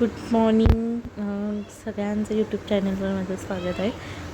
Good morning. सगळ्यांचं YouTube चॅनलवर माझं स्वागत आहे.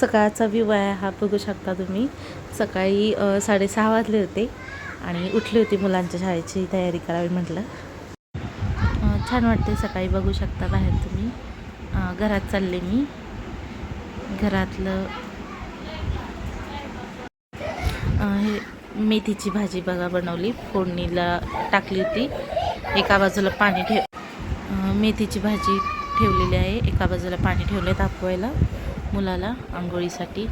सकाळचा व्ह्यू आहे हा बघू शकता तुम्ही. सकाळी साडेसहा वाजले होते आणि उठली होती मुलांच्या शाळेची तयारी करावी म्हटलं. छान वाटते सकाळी बघू शकता बाहेर तुम्ही. घरात चालले मी. घरातलं हे मेथीची भाजी बघा बनवली. फोडणीला टाकली होती. एका बाजूला पाणी ठेव मेथीची भाजी ठेवलेली आहे. एका बाजूला पाणी ठेवले तापवायला मुलाला आंघोळीसाठी.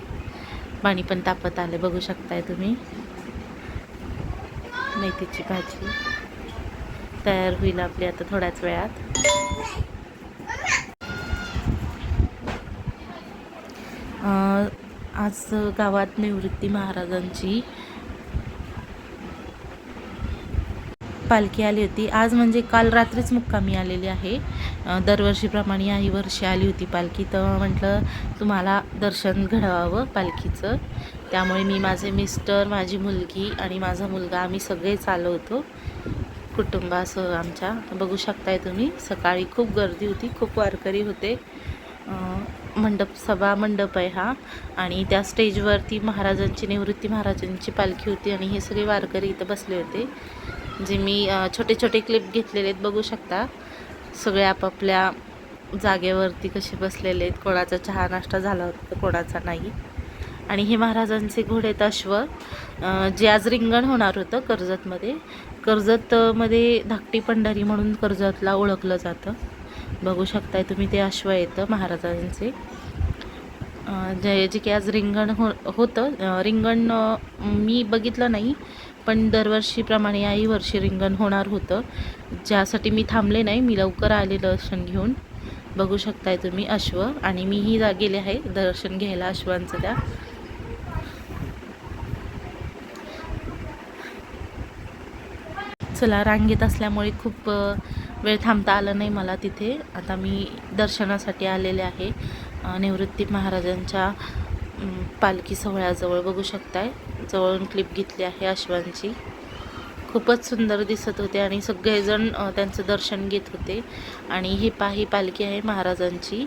पाणी पण तापत आले बघू शकताय तुम्ही. मेथीची भाजी तयार होईल आपली आता थोड्याच वेळात. आज गावात निवृत्ती महाराजांची पालखी आली होती. आज म्हणजे काल रात्रीच मुक्कामी आलेली आहे. दरवर्षीप्रमाणे याही वर्षी आली होती पालखी. तर म्हटलं तुम्हाला दर्शन घडवावं पालखीचं. त्यामुळे मी माझे मिस्टर माझी मुलगी आणि माझा मुलगा आम्ही सगळेच आलो होतो कुटुंबासह आमच्या. बघू शकताय तुम्ही सकाळी खूप गर्दी होती खूप वारकरी होते. मंडप सभा मंडप आहे हा. आणि त्या स्टेजवरती महाराजांची निवृत्ती महाराजांची पालखी होती आणि हे सगळे वारकरी इथं बसले होते. जे मी छोटे छोटे क्लिप घेतलेले आहेत बघू शकता. सगळे आपापल्या जागेवरती कसे बसलेले आहेत कोणाचा चहा नाश्ता झाला होता तर कोणाचा नाही. आणि हे महाराजांचे घोडेत अश्व. जे आज रिंगण होणार होतं कर्जतमध्ये. कर्जतमध्ये धाकटी पंढरी म्हणून कर्जतला ओळखलं जातं. बघू शकताय तुम्ही ते अश्व येतं महाराजांचे. जे जे की आज रिंगण हो होतं. रिंगण मी बघितलं नाही. पण दरवर्षीप्रमाणे याही वर्षी रिंगण होणार होतं. ज्यासाठी मी थांबले नाही मी लवकर आले दर्शन घेऊन. बघू शकताय तुम्ही अश्व आणि मीही जा गेले आहे दर्शन घ्यायला अश्वांचं त्या. चला रांगेत असल्यामुळे खूप वेळ थांबता आलं नाही मला तिथे. आता मी दर्शनासाठी आलेले आहे. निवृत्ती महाराजांच्या पालखी सोहळ्याजवळ बघू शकताय. जवळून क्लिप घेतली आहे अश्वांची. खूपच सुंदर दिसत होते आणि सगळेजण त्यांचं दर्शन घेत होते. आणि ही पाही पालखी आहे महाराजांची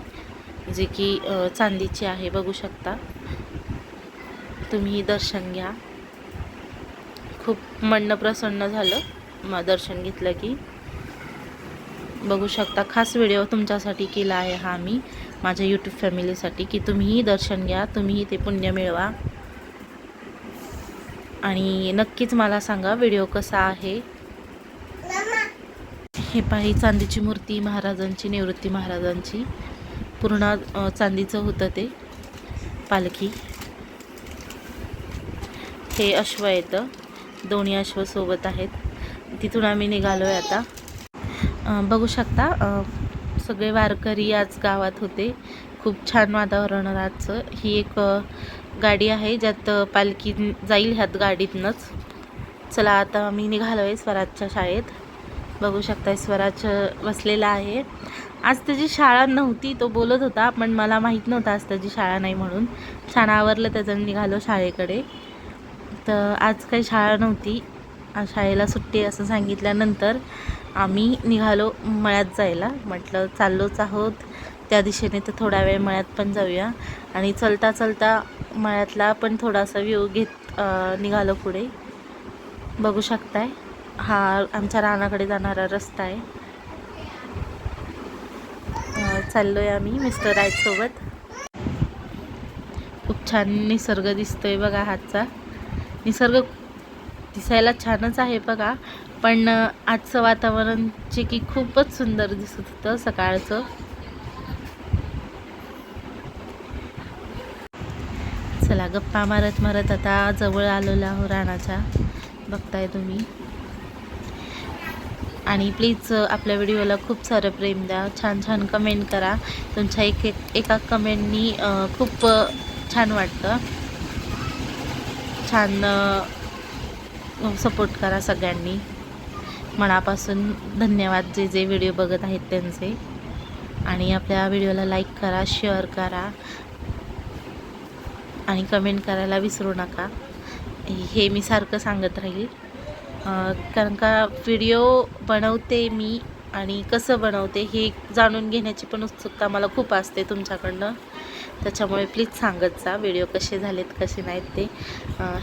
जी की चांदीची आहे बघू शकता. तुम्ही दर्शन घ्या. खूप मन प्रसन्न झालं म दर्शन घेतलं की. बघू शकता खास व्हिडिओ तुमच्यासाठी केला आहे हा मी माझ्या यूट्यूब फॅमिलीसाठी की तुम्हीही दर्शन घ्या तुम्हीही ते पुण्य मिळवा. आणि नक्कीच मला सांगा व्हिडिओ कसा आहे. हे पाही चांदीची मूर्ती महाराजांची निवृत्ती महाराजांची. पूर्ण चांदीचं होतं ते. पालखी. हे अश्व येतं दोन्ही अश्व सोबत आहेत. तिथून आम्ही निघालो आहे आता बघू शकता सगळे वारकरी आज गावात होते. खूप छान वातावरण आजचं ही एक गाडी आहे ज्यात पालखी जाईल ह्यात गाडीतनंच. चला आता आम्ही निघालो आहे स्वराजच्या शाळेत. बघू शकता स्वराज बसलेला आहे. आज त्याची शाळा नव्हती तो बोलत होता पण मला माहीत नव्हतं आज त्याची शाळा नाही म्हणून. छान आवरलं त्याचं निघालो शाळेकडे. तर आज काही शाळा नव्हती. शाळेला सुट्टी असं सांगितल्यानंतर आम्ही निघालो मळ्यात जायला. म्हटलं चाललोच आहोत. त्या दिशेने तर थोडा वेळ मळ्यात पण जाऊया. आणि चलता चलता मळ्यातला पण थोडासा व्ह्यू घेत निघालो पुढे. बघू शकताय. हा आमच्या रानाकडे जाणारा रस्ता आहे. चाललो चाललोय आम्ही मिस्टर आहेत सोबत. खूप छान निसर्ग दिसतोय बघा हातचा. निसर्ग दिसायला छानच आहे बघा. पण आजचं वातावरण जे की खूपच सुंदर दिसत होतं सकाळचं चला गप्पा मारत मारत आता जवळ आलेलो आहो रानाच्या. बघताय तुम्ही. आणि प्लीज आपल्या व्हिडिओला खूप सारं प्रेम द्या. छान छान कमेंट करा. तुमच्या एक एक एका कमेंटनी खूप छान वाटतं. छान सपोर्ट करा सगळ्यांनी. मनापासून धन्यवाद जे जे व्हिडिओ बघत आहेत त्यांचे. आणि आपल्या व्हिडिओला लाईक करा शेअर करा. आणि कमेंट करायला विसरू नका. हे मी सारखं सांगत राहील. कारण का व्हिडिओ बनवते मी आणि कसं बनवते हे जाणून घेण्याची पण उत्सुकता मला खूप असते तुमच्याकडनं. त्याच्यामुळे प्लीज सांगत जा व्हिडिओ कसे झालेत कसे नाहीत ते.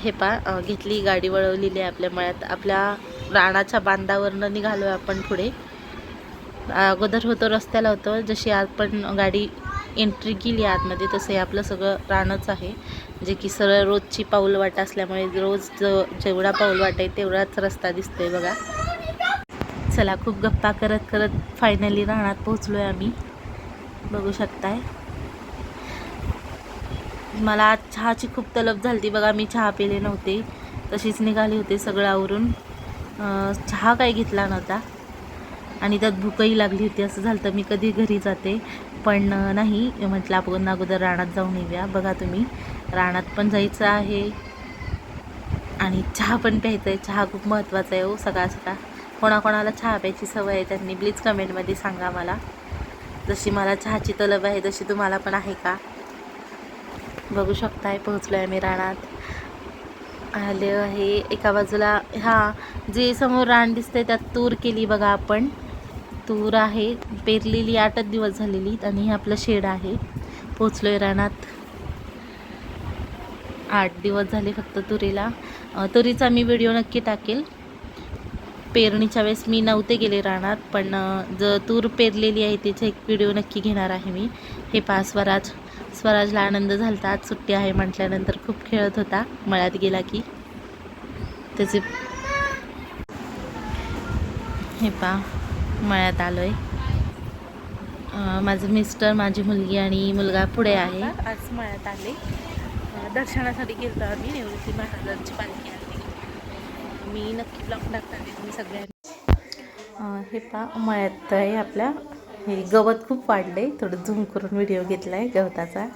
हे पा घेतली गाडी वळवलेली आहे आपल्या मळ्यात. आपल्या रानाच्या बांधावरनं निघालो आहे आपण पुढे. अगोदर होतो रस्त्याला होतो. जशी आपण गाडी एंट्री केली आतमध्ये तसं हे आपलं सगळं रानच आहे. जे की सरळ रोजची पाऊल वाट असल्यामुळे रोज जेवढा पाऊल वाट आहे तेवढाच रस्ता दिसतोय बघा. चला खूप गप्पा करत करत फायनली रानात पोहोचलो आहे आम्ही. बघू शकताय. मला आज चहाची खूप तलब झाली होती बघा मी चहा पिले नव्हते. तशीच निघाली होते सगळं आवरून. चहा काही घेतला नव्हता. आणि त्यात भूकही लागली होती असं झालं तर मी कधी घरी जाते पण नाही. म्हटलं आपण अगोदर रानात जाऊन येऊया. बघा तुम्ही रानात पण जायचं आहे. आणि चहा पण प्यायचा आहे चहा खूप महत्त्वाचा आहे हो सकाळ सकाळ. कोणाकोणाला चहा प्यायची सवय आहे त्यांनी प्लीज कमेंटमध्ये सांगा मला. जशी मला चहाची तलब आहे तशी तुम्हाला पण आहे का? बघू शकताय पोहोचलो आहे मी रानात. आले आहे एका बाजूला. हां जे समोर रान दिसतंय त्यात तूर केली बघा आपण. तूर आहे. पेरलेली आठच दिवस झालेली आणि हे आपलं शेड आहे. पोचलो आहे रानात. आठ दिवस झाले फक्त तुरीला. तुरीचा मी व्हिडिओ नक्की टाकेल. पेरणीच्या वेळेस मी नव्हते गेले रानात पण ज तूर पेरलेली आहे त्याचा एक व्हिडिओ नक्की घेणार आहे मी. हे पा स्वराज. स्वराजला आनंद झाला आज सुट्टी आहे म्हटल्यानंतर खूप खेळत होता. मळ्यात गेला की. त्याचे हे पा मळ्यात आलो आहे माझं मिस्टर माझी मुलगी आणि मुलगा पुढे आहे. आज मळ्यात आले. दर्शनासाठी गेलो आम्ही निवृत्ती महाराजांची पालखी आली मी नक्की ब्लॉग टाकणार आहे तुम्ही सगळ्यांनी. हे पा मळ्यात आहे आपल्या. हे गवत खूप वाढले थोडं झूम करून व्हिडिओ घेतला आहे गवताचा.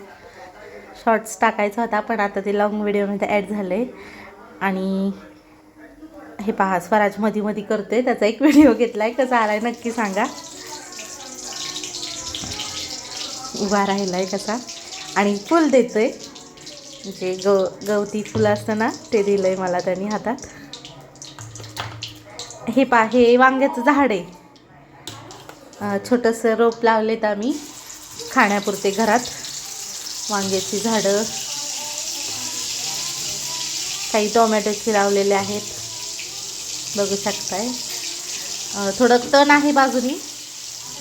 शॉर्ट्स टाकायचा होता पण आता ते लॉंग व्हिडिओमध्ये ॲड झाले. आणि हे पहा स्वराज मधी मधी करतोय. त्याचा एक व्हिडिओ घेतला आहे कसा आला आहे नक्की सांगा. उभा राहिला आहे कसा. आणि फुल देतोय. म्हणजे गव गवती फुलं असतं ना ते दिलं आहे मला त्यांनी हातात. हे पा हे वांग्याचं झाड आहे. छोटंसं रोप लावलेत आम्ही खाण्यापुरते घरात. वांग्याची झाडं. काही टोमॅटोची लावलेले आहेत. बघू शकताय. थोडं तण आहे बाजूनी.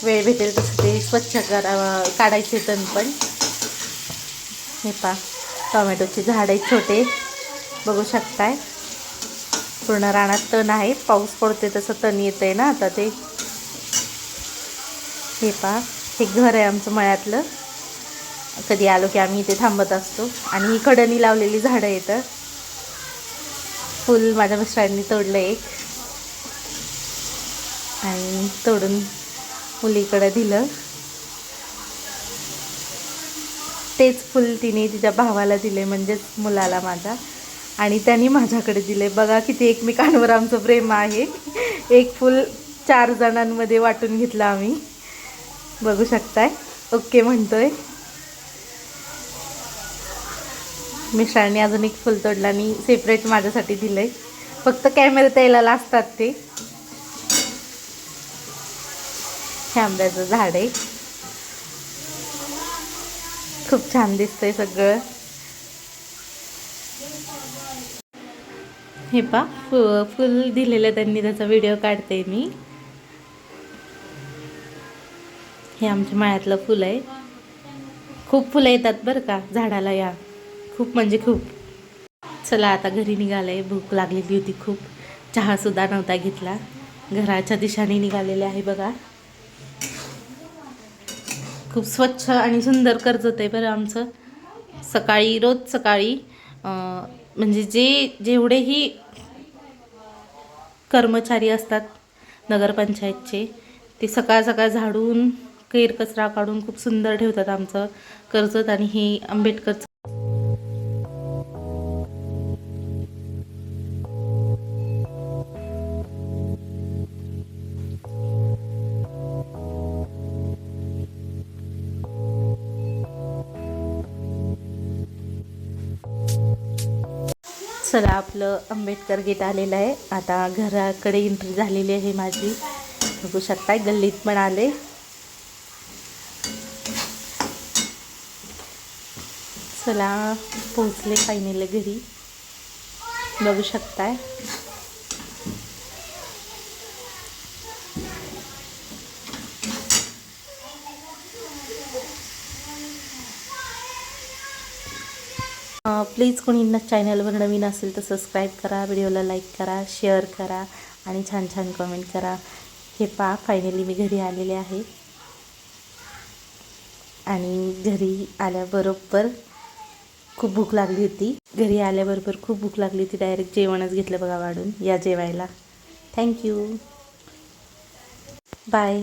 वेळ भेटेल तसं ते स्वच्छ करा काढायचे तण पण. हे पा टोमॅटोची झाड आहेत छोटे. बघू शकताय. पूर्ण रानात तण आहे. पाऊस पडते तसं तण येतं आहे ना आता ते. हे पा हे घर आहे आमचं मळ्यातलं. कधी आलो की आम्ही इथे थांबत असतो. आणि ही कडणी लावलेली झाडं येतं फुल माझ्या मिस्टरांनी तोडलं एक. आणि तोडून मुलीकडे दिलं. तेच फुल तिने तिच्या भावाला दिले म्हणजेच मुलाला माझा. आणि त्यांनी माझ्याकडे दिले. बघा किती एकमेकांवर आमचं प्रेम आहे. एक फुल चार जणांमध्ये वाटून घेतलं आम्ही. बघू शकताय. ओके म्हणतोय. मिश्राने अजून एक फुल तोडलं आणि सेपरेट माझ्यासाठी दिलंय. फक्त कॅमेऱ्यात यायला असतात ते. हे आंब्याचं झाड आहे. खूप छान दिसतंय सगळं. हे पा फु फुल दिलेलं त्यांनी त्याचा व्हिडिओ काढते मी. हे आमच्या माळ्यातलं फुल आहे. खूप फुलं येतात बरं का झाडाला या. खूप म्हणजे खूप. चला आता घरी निघालंय भूक लागलेली होती खूप. चहासुद्धा नव्हता घेतला. घराच्या दिशाने निघालेले आहे बघा. खूप स्वच्छ आणि सुंदर कर्जत आहे बरं आमचं. सकाळी रोज सकाळी म्हणजे जे जेवढेही कर्मचारी असतात नगरपंचायतचे ते सकाळ सकाळ झाडून कैर कचरा काढून खूप सुंदर ठेवतात आमचं कर्जत आणि हे आंबेडकरचं चला आपलं आंबेडकर गेट आलेलं आहे. आता घराकडे एंट्री झालेली आहे माझी. बघू शकताय गल्लीत पण आले. चला पोचले फायनल घरी. बघू शकताय. प्लीज कोणी चॅनलवर नवीन असेल तर सबस्क्राईब करा व्हिडिओला लाईक करा शेअर करा आणि छान छान कमेंट करा. हे पा फायनली मी घरी आलेले आहे. आणि घरी आल्याबरोबर खूप भूक लागली होती. घरी आल्याबरोबर खूप भूक लागली होती. डायरेक्ट जेवणच घेतलं बघा वाढून. या जेवायला. Thank you bye